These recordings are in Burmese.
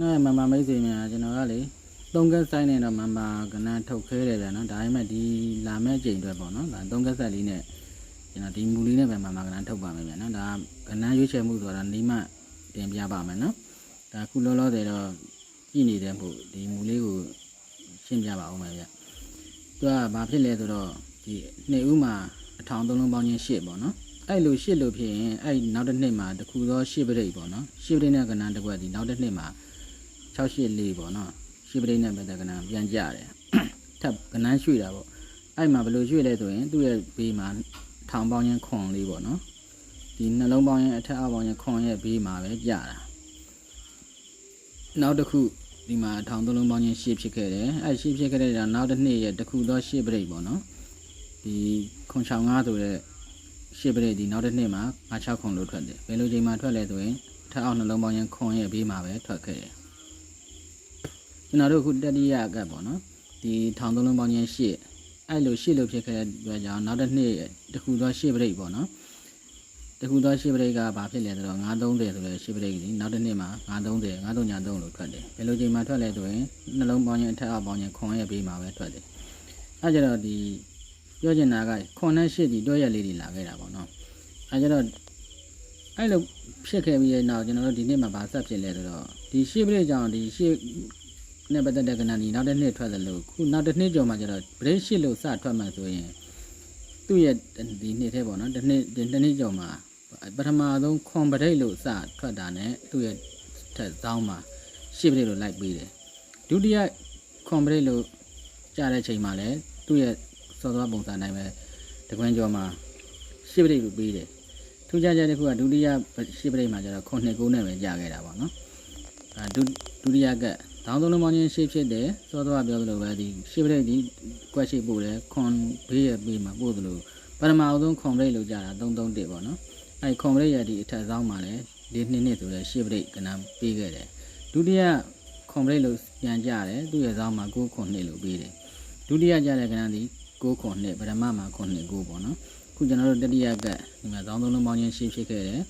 နော်မမမိတ်ဆွေများကျွန်တော်ကလေသုံးကက်ဆိုင်နဲ့တော့မမကနန်းထုတ်ခဲတယ်ဗျာနော်ဒါပေမဲ့ဒီလာမဲ့ချိန်အတွက်ပေါ့နော်ဒါသုံးကက်ဆိုင်လေးနဲ့ကျွန်တော်ဒီမူလေးနဲ့ပဲမမကနန်းထုတ်ပါမယ်ဗျာနော်ဒါကနန်းရွေးချယ်မှုဆိုတာနီးမှတင်ပြပါမယ်နော်ဒါခုလောလောဆယ်တော့ကြည့်နေတဲ့မှုဒီမူလေးကိုရှင်းပြပါဦးမယ်ဗျာသူကဘာဖြစ်လဲဆိုတော့ဒီနှစ်ဦးမှာအထောင်သုံးလုံးပေါင်းချင်းရှစ်ပေါ့နော်အဲ့လိုရှစ်လို့ဖြစ်ရင်အဲ့နောက်တစ်နှစ်မှာတစ်ခုသောရှစ်ပရိတ်ပေါ့နော်ရှစ်ပရိတ်နဲ့ကနန်းတစ်ခွက်ဒီနောက်တစ်နှစ်မှာ 684ပေါ့နော်ရှေ့ပရိနဲ့ပတ်သက်ကနန်းပြန်ကြတယ်ထပ်ကနန်းရွှေ့တာပေါ့အဲ့မှာဘယ်လိုရွှေ့လဲဆိုရင်သူ့ရဲ့ဘေးမှာထောင်ပေါင်းရင်ခွန်လေးပေါ့နော်ဒီနှလုံးပေါင်းရင်အထက်အောက်ပေါင်းရင်ခွန်ရဲ့ဘေးမှာပဲကြတာနောက်တစ်ခုဒီမှာထောင်သုံးလုံးပေါင်းရင်ရှေ့ဖြစ်ခဲ့တယ်အဲ့ရှေ့ဖြစ်ခဲ့တဲ့နောက်တစ်နှစ်ရဲ့တစ်ခုသောရှေ့ပရိပေါ့နော်ဒီခွန်ဆောင်ငါဆိုတဲ့ရှေ့ပရိဒီနောက်တစ်နှစ်မှာ56ခွန်လို့ထွက်တယ်ဘယ်လိုချိန်မှာထွက်လဲဆိုရင်ထက်အောက်နှလုံးပေါင်းရင်ခွန်ရဲ့ဘေးမှာပဲထွက်ခဲ့တယ် ကျွန်တော်တို့အခုတတိယကပ်ပေါ့နော်ဒီထောင်သုံးလုံးပေါင်းချင်းရှေ့အဲ့လိုရှေ့လို့ဖြစ်ခဲ့တဲ့အတွက်ကြောင့်နောက်တစ်နှစ်တစ်ခုသောရှေ့ပရိတ်ပေါ့နော်တစ်ခုသောရှေ့ပရိတ်ကဘာဖြစ်လဲဆိုတော့930ဆိုတဲ့ရှေ့ပရိတ်ကြီးနောက်တစ်နှစ်မှာ930 933လို့ထွက်တယ်ဘယ်လိုချိန်မှာထွက်လဲဆိုရင်နှလုံးပေါင်းချင်းအထက်အောက်ပေါင်းချင်းခွန်ရဲ့ဘေးမှာပဲထွက်တယ်အဲ့ကြတော့ဒီပြောချင်တာကခွန်နဲ့ရှေ့ဒီတွဲရက်လေးတွေလာခဲ့တာပေါ့နော်အဲ့ကြတော့အဲ့လိုဖြစ်ခဲ့ပြီးတဲ့နောက်ကျွန်တော်တို့ဒီနေ့မှာဗာဆက်ဖြစ်လဲဆိုတော့ဒီရှေ့ပရိတ်ကြောင့်ဒီရှေ့ နဲ့ပတ်သက်တဲ့ကဏ္ဍဒီနောက်တစ်နှစ်ထွက်တယ်လို့ခုနောက်တစ်နှစ်ကျော်မှကျတော့ break ရှစ်လို့စထွက်မှဆိုရင်သူ့ရဲ့ဒီနှစ်ထဲပေါ့နော်တစ်နှစ်ဒီတစ်နှစ်ကျော်မှပထမဆုံးခွန်ပရိတ်လို့စထွက်တာနဲ့သူ့ရဲ့ထက်စောင်းမှာရှစ်ပရိတ်လို့လိုက်ပေးတယ်ဒုတိယခွန်ပရိတ်လို့ကြားတဲ့ချိန်မှာလည်းသူ့ရဲ့စောစောပုံစံတိုင်းပဲတကွန်းကျော်မှာရှစ်ပရိတ်လို့ပေးတယ်ထူးခြားချက်တစ်ခုကဒုတိယရှစ်ပရိတ်မှာကျတော့ခွန်နှစ်ကိုးနဲ့ပဲကြားခဲ့တာပေါ့နော်အဲဒုဒုတိယက တောင်းသုံးလုံးပေါင်းချင်းရှေ့ဖြစ်တယ်စောစောကပြောသလိုပဲဒီရှေ့ပရိတ်ဒီကွက်ရှိပို့တယ်ခွန်ဘေးရဲ့ဘေးမှာပို့သလိုပထမအောင်ဆုံးခွန်ပရိတ်လို့ကြတာ331ပေါ့နော်အဲဒီခွန်ပရိတ်ရဲ့ဒီအထက်ဆောင်မှာလည်းဒီနှစ်နှစ်ဆိုတဲ့ရှေ့ပရိတ်ကနန်းပေးခဲ့တယ်ဒုတိယခွန်ပရိတ်လို့ပြန်ကြတယ်သူ့ရဲ့ဆောင်မှာ9ခွန်နှစ်လို့ပေးတယ်ဒုတိယကြတဲ့ကနန်းဒီ9ခွန်နှစ်ပထမမှာခွန်နှစ်9ပေါ့နော်ခုကျွန်တော်တို့တတိယကဒီမှာတောင်းသုံးလုံးပေါင်းချင်းရှေ့ဖြစ်ခဲ့တယ်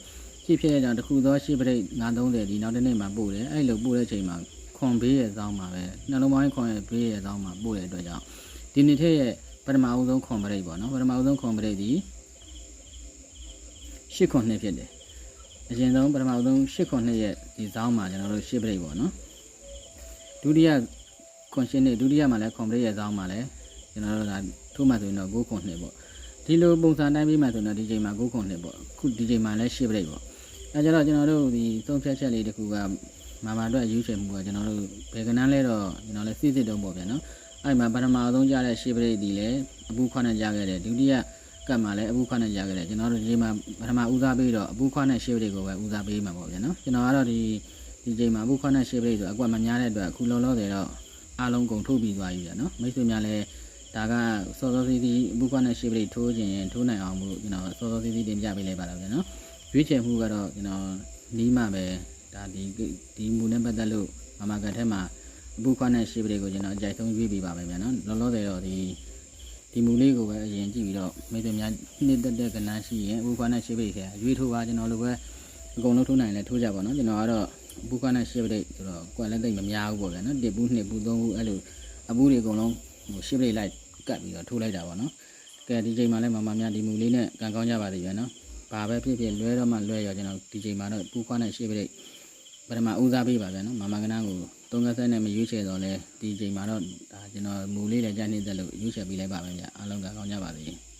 ရှေ့ဖြစ်တဲ့ကြောင့်တစ်ခုသောရှေ့ပရိတ်930ဒီနောက်တစ်နေ့မှာပို့တယ်အဲ့လိုပို့တဲ့ချိန်မှာ ခွန်ဘေးရဲ့အကြောင်းမှာပဲနှလုံးပိုင်းခွန်ရဲ့ဘေးရဲ့အကြောင်းမှာပို့တဲ့အတွက်ကြောင့်ဒီနေ့ထက်ရဲ့ပထမအဦးဆုံးခွန်ပရိတ်ပေါ့နော်ပထမအဦးဆုံးခွန်ပရိတ်ဒီရှစ်ခွန်နှစ်ဖြစ်တယ်အရင်ဆုံးပထမအဦးဆုံးရှစ်ခွန်နှစ်ရဲ့ဒီဇောင်းမှာကျွန်တော်တို့ရှစ်ပရိတ်ပေါ့နော်ဒုတိယခွန်ရှင်းနှစ်ဒုတိယမှာလည်းခွန်ပရိတ်ရဲ့ဇောင်းမှာလည်းကျွန်တော်တို့ကထိုးမှဆိုရင်တော့9ခွန်နှစ်ပေါ့ဒီလိုပုံစံတိုင်းပြီးမှဆိုရင်တော့ဒီချိန်မှာ9ခွန်နှစ်ပေါ့အခုဒီချိန်မှာလည်းရှစ်ပရိတ်ပေါ့အဲကြတော့ကျွန်တော်တို့ဒီသုံးဖြတ်ချက်လေးတစ်ခုက မာမာအတွက်ရွေးချယ်မှုကကျွန်တော်တို့ဘယ်ကနန်းလဲတော့ကျွန်တော်လည်းစစ်စစ်တုံးပေါ့ဗျာနော်အဲ့မှာပထမဆုံးကြတဲ့ရှေးပရိတ်ဒီလည်းအပူခွနဲ့ကြားခဲ့တယ်ဒုတိယကတ်မှာလည်းအပူခွနဲ့ကြားခဲ့တယ်ကျွန်တော်တို့ဒီမှာပထမဦးစားပေးတော့အပူခွနဲ့ရှေးပရိတ်ကိုပဲဦးစားပေးမှာပေါ့ဗျာနော်ကျွန်တော်ကတော့ဒီဒီချိန်မှာအပူခွနဲ့ရှေးပရိတ်ဆိုအကွက်မများတဲ့အတွက်အခုလုံးလုံးတယ်တော့အားလုံးကုန်ထုတ်ပြီးသွားပြီဗျာနော်မိတ်ဆွေများလည်းဒါကစောစောစီးစီးအပူခွနဲ့ရှေးပရိတ်ထိုးခြင်းထိုးနိုင်အောင်မို့ကျွန်တော်စောစောစီးစီးတင်ပြပေးလိုက်ပါတော့ဗျာနော်ရွေးချယ်မှုကတော့ကျွန်တော်နီးမှပဲ ဒါဒီဒီမူနဲ့ပတ်သက်လို့မမကန်ထဲမှာအပူခွားနဲ့ရှေ့ပရိကိုကျွန်တော်အကြိုက်ဆုံးရွေးပေးပါမယ်ဗျာနော်လောလောဆယ်တော့ဒီဒီမူလေးကိုပဲအရင်ကြည့်ပြီးတော့မိတ်ဆွေများနှစ်သက်တဲ့ကဏ္ဍရှိရင်အပူခွားနဲ့ရှေ့ပရိခဲရွေးထိုးပါကျွန်တော်လိုပဲအကုန်လုံးထိုးနိုင်လဲထိုးကြပါနော်ကျွန်တော်ကတော့အပူခွားနဲ့ရှေ့ပရိဆိုတော့ကွက်လက်သိမ့်မများဘူးပေါ့ဗျာနော်တစ်ပူးနှစ်ပူးသုံးပူးအဲ့လိုအပူတွေအကုန်လုံးဟိုရှေ့ပရိလိုက်ကတ်ပြီးတော့ထိုးလိုက်တာပေါ့နော်ကဲဒီချိန်မှာလည်းမမများဒီမူလေးနဲ့ကန်ကောင်းကြပါသေးဗျာနော်ဘာပဲဖြစ်ဖြစ်လွဲတော့မှလွဲရောကျွန်တော်ဒီချိန်မှာတော့ပူခွားနဲ့ရှေ့ပရိ ပထမဦးစားပေးပါဗျာနော်မမကနာကိုသုံးသက်ဆက်နဲ့မရွေးချယ်တော့လဲဒီချိန်မှာတော့ဒါကျွန်တော်မူလေးလည်းကြားနေတယ်လို့ရွေးချယ်ပေးလိုက်ပါမယ်ဗျာအားလုံးကကောင်းကြပါစေ။